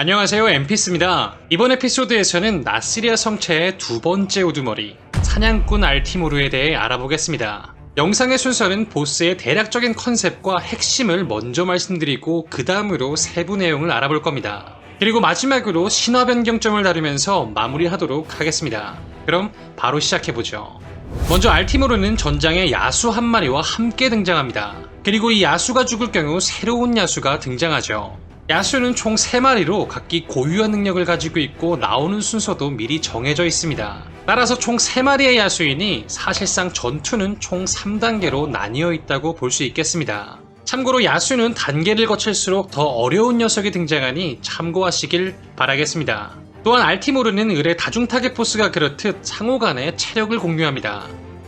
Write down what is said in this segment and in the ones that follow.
안녕하세요 엠피스입니다. 이번 에피소드에서는 나시리아 성체의 두 번째 우두머리 사냥꾼 알티모르에 대해 알아보겠습니다. 영상의 순서는 보스의 대략적인 컨셉과 핵심을 먼저 말씀드리고 그 다음으로 세부 내용을 알아볼 겁니다. 그리고 마지막으로 신화 변경점을 다루면서 마무리하도록 하겠습니다. 그럼 바로 시작해보죠. 먼저 알티모르는 전장에 야수 한 마리와 함께 등장합니다. 그리고 이 야수가 죽을 경우 새로운 야수가 등장하죠. 야수는 총 3마리로 각기 고유한 능력을 가지고 있고 나오는 순서도 미리 정해져 있습니다. 따라서 총 3마리의 야수이니 사실상 전투는 총 3단계로 나뉘어 있다고 볼 수 있겠습니다. 참고로 야수는 단계를 거칠수록 더 어려운 녀석이 등장하니 참고하시길 바라겠습니다. 또한 알티모르는 을의 다중타겟 포스가 그렇듯 상호 간에 체력을 공유합니다.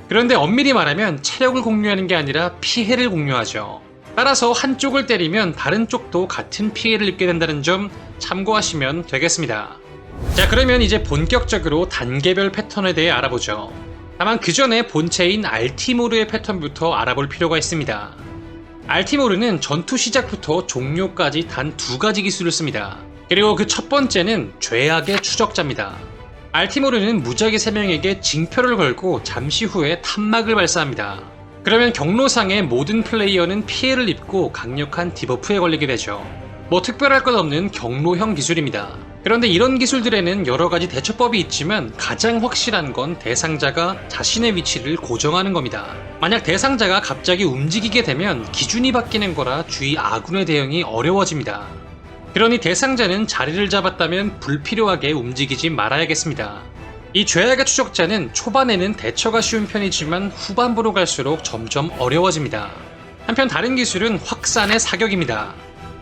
그런데 엄밀히 말하면 체력을 공유하는 게 아니라 피해를 공유하죠. 따라서 한쪽을 때리면 다른 쪽도 같은 피해를 입게 된다는 점 참고하시면 되겠습니다. 자, 그러면 이제 본격적으로 단계별 패턴에 대해 알아보죠. 다만 그 전에 본체인 알티모르의 패턴부터 알아볼 필요가 있습니다. 알티모르는 전투 시작부터 종료까지 단 두 가지 기술을 씁니다. 그리고 그 첫 번째는 죄악의 추적자입니다. 알티모르는 무작위 3명에게 징표를 걸고 잠시 후에 탄막을 발사합니다. 그러면 경로상의 모든 플레이어는 피해를 입고 강력한 디버프에 걸리게 되죠. 뭐 특별할 것 없는 경로형 기술입니다. 그런데 이런 기술들에는 여러 가지 대처법이 있지만 가장 확실한 건 대상자가 자신의 위치를 고정하는 겁니다. 만약 대상자가 갑자기 움직이게 되면 기준이 바뀌는 거라 주위 아군의 대응이 어려워집니다. 그러니 대상자는 자리를 잡았다면 불필요하게 움직이지 말아야겠습니다. 이 죄악의 추적자는 초반에는 대처가 쉬운 편이지만 후반부로 갈수록 점점 어려워집니다. 한편 다른 기술은 확산의 사격입니다.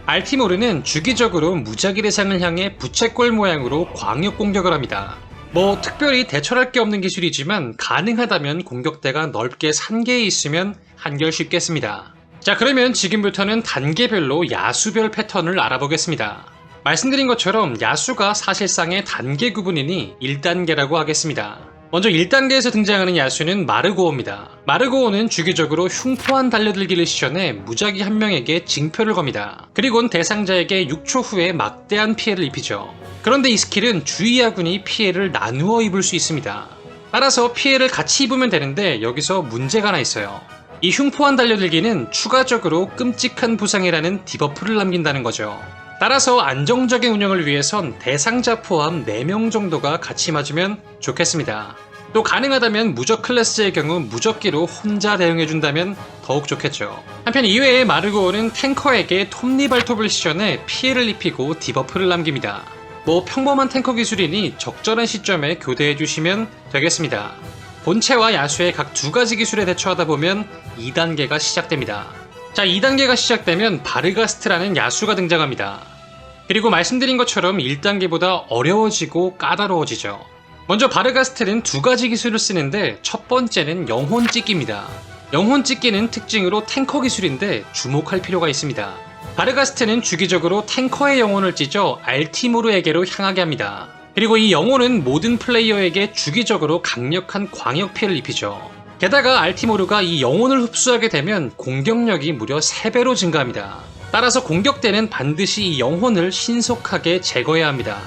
알티모르는 주기적으로 무작위 대상을 향해 부채꼴 모양으로 광역 공격을 합니다. 뭐 특별히 대처할 게 없는 기술이지만 가능하다면 공격대가 넓게 산계에 있으면 한결 쉽겠습니다. 자 그러면 지금부터는 단계별로 야수별 패턴을 알아보겠습니다. 말씀드린 것처럼 야수가 사실상의 단계 구분이니 1단계라고 하겠습니다. 먼저 1단계에서 등장하는 야수는 마르고어입니다. 마르고어는 주기적으로 흉포한 달려들기를 시전해 무작위 한 명에게 징표를 겁니다. 그리고는 대상자에게 6초 후에 막대한 피해를 입히죠. 그런데 이 스킬은 주위 아군이 피해를 나누어 입을 수 있습니다. 따라서 피해를 같이 입으면 되는데 여기서 문제가 하나 있어요. 이 흉포한 달려들기는 추가적으로 끔찍한 부상이라는 디버프를 남긴다는 거죠. 따라서 안정적인 운영을 위해선 대상자 포함 4명 정도가 같이 맞으면 좋겠습니다. 또 가능하다면 무적 클래스의 경우 무적기로 혼자 대응해준다면 더욱 좋겠죠. 한편 이외에 마르고어는 탱커에게 톱니발톱을 시전해 피해를 입히고 디버프를 남깁니다. 뭐 평범한 탱커 기술이니 적절한 시점에 교대해주시면 되겠습니다. 본체와 야수의 각 두 가지 기술에 대처하다 보면 2단계가 시작됩니다. 자, 2단계가 시작되면 바르가스트라는 야수가 등장합니다. 그리고 말씀드린 것처럼 1단계보다 어려워지고 까다로워지죠. 먼저 바르가스트는 두 가지 기술을 쓰는데 첫 번째는 영혼 찍기입니다. 영혼 찍기는 특징으로 탱커 기술인데 주목할 필요가 있습니다. 바르가스트는 주기적으로 탱커의 영혼을 찢어 알티모르에게로 향하게 합니다. 그리고 이 영혼은 모든 플레이어에게 주기적으로 강력한 광역 피해를 입히죠. 게다가 알티모르가 이 영혼을 흡수하게 되면 공격력이 무려 3배로 증가합니다. 따라서 공격 때는 반드시 이 영혼을 신속하게 제거해야 합니다.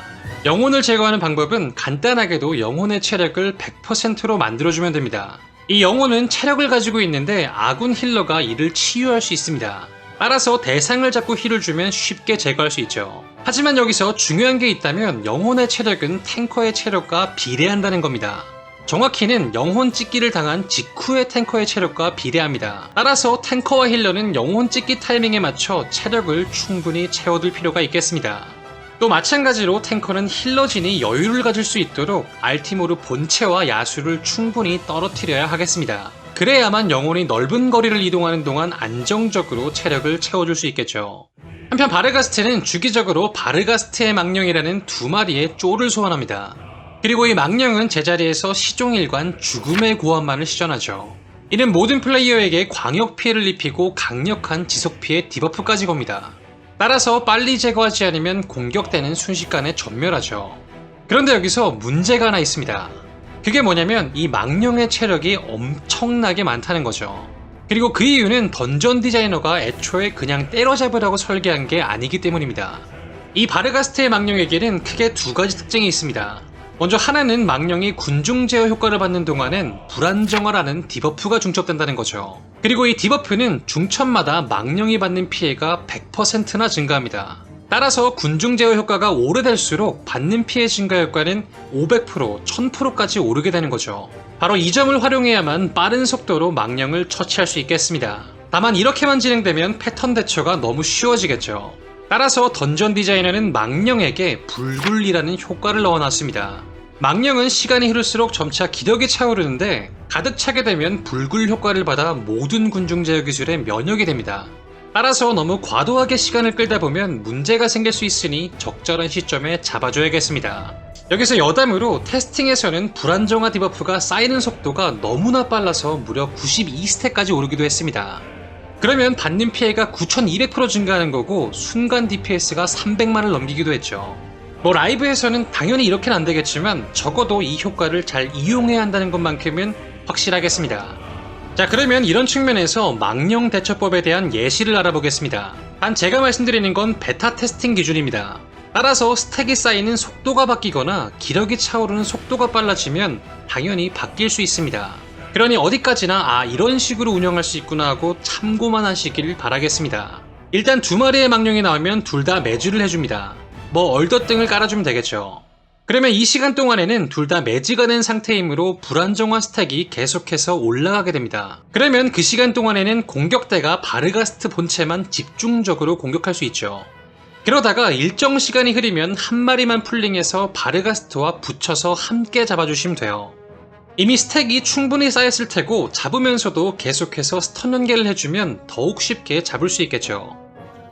영혼을 제거하는 방법은 간단하게도 영혼의 체력을 100%로 만들어주면 됩니다. 이 영혼은 체력을 가지고 있는데 아군 힐러가 이를 치유할 수 있습니다. 따라서 대상을 잡고 힐을 주면 쉽게 제거할 수 있죠. 하지만 여기서 중요한 게 있다면 영혼의 체력은 탱커의 체력과 비례한다는 겁니다. 정확히는 영혼 찍기를 당한 직후의 탱커의 체력과 비례합니다. 따라서 탱커와 힐러는 영혼 찍기 타이밍에 맞춰 체력을 충분히 채워둘 필요가 있겠습니다. 또 마찬가지로 탱커는 힐러진이 여유를 가질 수 있도록 알티모르 본체와 야수를 충분히 떨어뜨려야 하겠습니다. 그래야만 영혼이 넓은 거리를 이동하는 동안 안정적으로 체력을 채워줄 수 있겠죠. 한편 바르가스트는 주기적으로 바르가스트의 망령이라는 두 마리의 쪼를 소환합니다. 그리고 이 망령은 제자리에서 시종일관 죽음의 고함만을 시전하죠. 이는 모든 플레이어에게 광역 피해를 입히고 강력한 지속 피해 디버프까지 겁니다. 따라서 빨리 제거하지 않으면 공격되는 순식간에 전멸하죠. 그런데 여기서 문제가 하나 있습니다. 그게 뭐냐면 이 망령의 체력이 엄청나게 많다는 거죠. 그리고 그 이유는 던전 디자이너가 애초에 그냥 때려잡으라고 설계한 게 아니기 때문입니다. 이 바르가스트의 망령에게는 크게 두 가지 특징이 있습니다. 먼저 하나는 망령이 군중 제어 효과를 받는 동안엔 불안정화라는 디버프가 중첩된다는 거죠. 그리고 이 디버프는 중첩마다 망령이 받는 피해가 100%나 증가합니다. 따라서 군중 제어 효과가 오래될수록 받는 피해 증가 효과는 500%, 1000%까지 오르게 되는 거죠. 바로 이 점을 활용해야만 빠른 속도로 망령을 처치할 수 있겠습니다. 다만 이렇게만 진행되면 패턴 대처가 너무 쉬워지겠죠. 따라서 던전 디자이너는 망령에게 불굴이라는 효과를 넣어놨습니다. 망령은 시간이 흐를수록 점차 기력이 차오르는데 가득 차게 되면 불굴 효과를 받아 모든 군중 제어 기술에 면역이 됩니다. 따라서 너무 과도하게 시간을 끌다 보면 문제가 생길 수 있으니 적절한 시점에 잡아줘야겠습니다. 여기서 여담으로 테스팅에서는 불안정화 디버프가 쌓이는 속도가 너무나 빨라서 무려 92스택까지 오르기도 했습니다. 그러면 받는 피해가 9200% 증가하는 거고 순간 DPS가 300만을 넘기기도 했죠. 뭐 라이브에서는 당연히 이렇게는 안 되겠지만 적어도 이 효과를 잘 이용해야 한다는 것만큼은 확실하겠습니다. 자 그러면 이런 측면에서 망령 대처법에 대한 예시를 알아보겠습니다. 단 제가 말씀드리는 건 베타 테스팅 기준입니다. 따라서 스택이 쌓이는 속도가 바뀌거나 기력이 차오르는 속도가 빨라지면 당연히 바뀔 수 있습니다. 그러니 어디까지나 아 이런 식으로 운영할 수 있구나 하고 참고만 하시길 바라겠습니다. 일단 두 마리의 망령이 나오면 둘 다 매주를 해줍니다. 뭐 얼더등을 깔아주면 되겠죠. 그러면 이 시간 동안에는 둘 다 매지가 된 상태이므로 불안정화 스택이 계속해서 올라가게 됩니다. 그러면 그 시간 동안에는 공격대가 바르가스트 본체만 집중적으로 공격할 수 있죠. 그러다가 일정 시간이 흐르면 한 마리만 풀링해서 바르가스트와 붙여서 함께 잡아주시면 돼요. 이미 스택이 충분히 쌓였을 테고 잡으면서도 계속해서 스턴 연계를 해주면 더욱 쉽게 잡을 수 있겠죠.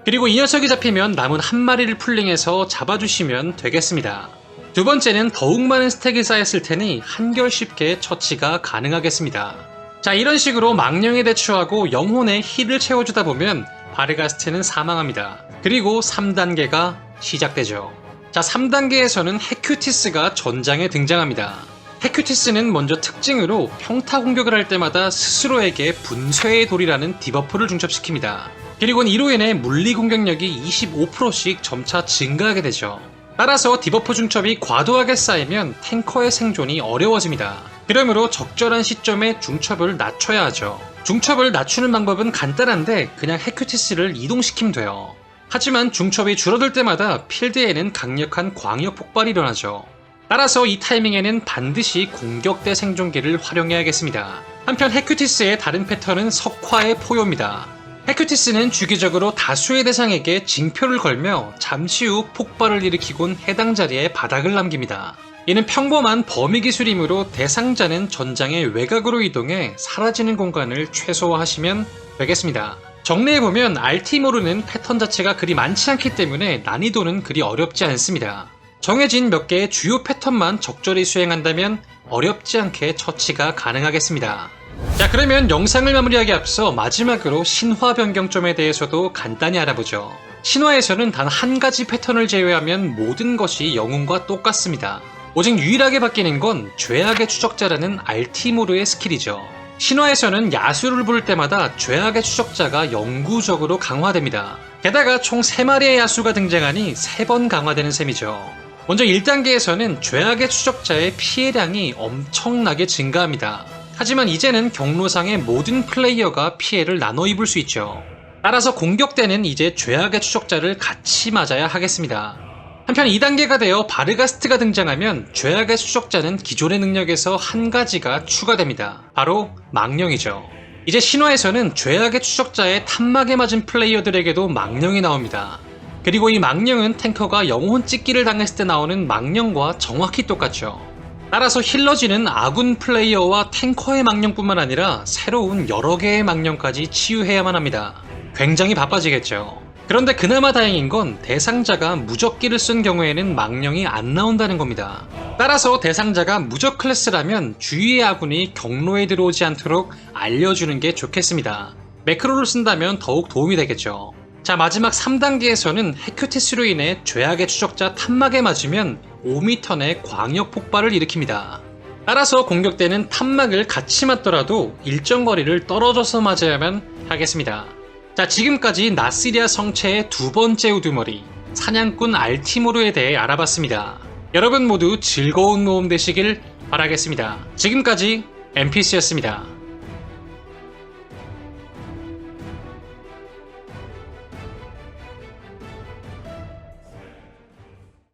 그리고 이 녀석이 잡히면 남은 한 마리를 풀링해서 잡아주시면 되겠습니다. 두 번째는 더욱 많은 스택이 쌓였을 테니 한결 쉽게 처치가 가능하겠습니다. 자 이런 식으로 망령에 대처하고 영혼의 힐을 채워주다 보면 바르가스트는 사망합니다. 그리고 3단계가 시작되죠. 자 3단계에서는 헤큐티스가 전장에 등장합니다. 헤큐티스는 먼저 특징으로 평타 공격을 할 때마다 스스로에게 분쇄의 돌이라는 디버프를 중첩시킵니다. 그리고는 이로 인해 물리 공격력이 25%씩 점차 증가하게 되죠. 따라서 디버프 중첩이 과도하게 쌓이면 탱커의 생존이 어려워집니다. 그러므로 적절한 시점에 중첩을 낮춰야 하죠. 중첩을 낮추는 방법은 간단한데 그냥 헤큐티스를 이동시키면 돼요. 하지만 중첩이 줄어들 때마다 필드에는 강력한 광역 폭발이 일어나죠. 따라서 이 타이밍에는 반드시 공격대 생존기를 활용해야겠습니다. 한편 헤큐티스의 다른 패턴은 석화의 포효입니다. 헤큐티스는 주기적으로 다수의 대상에게 징표를 걸며 잠시 후 폭발을 일으키곤 해당 자리에 바닥을 남깁니다. 이는 평범한 범위 기술이므로 대상자는 전장의 외곽으로 이동해 사라지는 공간을 최소화하시면 되겠습니다. 정리해보면 알티모르는 패턴 자체가 그리 많지 않기 때문에 난이도는 그리 어렵지 않습니다. 정해진 몇 개의 주요 패턴만 적절히 수행한다면 어렵지 않게 처치가 가능하겠습니다. 자 그러면 영상을 마무리하기 앞서 마지막으로 신화 변경점에 대해서도 간단히 알아보죠. 신화에서는 단 한 가지 패턴을 제외하면 모든 것이 영웅과 똑같습니다. 오직 유일하게 바뀌는 건 죄악의 추적자라는 알티모르의 스킬이죠. 신화에서는 야수를 부를 때마다 죄악의 추적자가 영구적으로 강화됩니다. 게다가 총 3마리의 야수가 등장하니 3번 강화되는 셈이죠. 먼저 1단계에서는 죄악의 추적자의 피해량이 엄청나게 증가합니다. 하지만 이제는 경로상의 모든 플레이어가 피해를 나눠 입을 수 있죠. 따라서 공격대는 이제 죄악의 추적자를 같이 맞아야 하겠습니다. 한편 2단계가 되어 바르가스트가 등장하면 죄악의 추적자는 기존의 능력에서 한 가지가 추가됩니다. 바로 망령이죠. 이제 신화에서는 죄악의 추적자의 탐막에 맞은 플레이어들에게도 망령이 나옵니다. 그리고 이 망령은 탱커가 영혼 찍기를 당했을 때 나오는 망령과 정확히 똑같죠. 따라서 힐러지는 아군 플레이어와 탱커의 망령뿐만 아니라 새로운 여러 개의 망령까지 치유해야만 합니다. 굉장히 바빠지겠죠. 그런데 그나마 다행인 건 대상자가 무적기를 쓴 경우에는 망령이 안 나온다는 겁니다. 따라서 대상자가 무적 클래스라면 주위의 아군이 경로에 들어오지 않도록 알려주는 게 좋겠습니다. 매크로를 쓴다면 더욱 도움이 되겠죠. 자 마지막 3단계에서는 헤큐티스로 인해 죄악의 추적자 탐막에 맞으면 5m 내 광역 폭발을 일으킵니다. 따라서 공격대는 탐막을 같이 맞더라도 일정 거리를 떨어져서 맞아야만 하겠습니다. 자 지금까지 나시리아 성체의 두 번째 우두머리 사냥꾼 알티모르에 대해 알아봤습니다. 여러분 모두 즐거운 모험 되시길 바라겠습니다. 지금까지 NPC였습니다.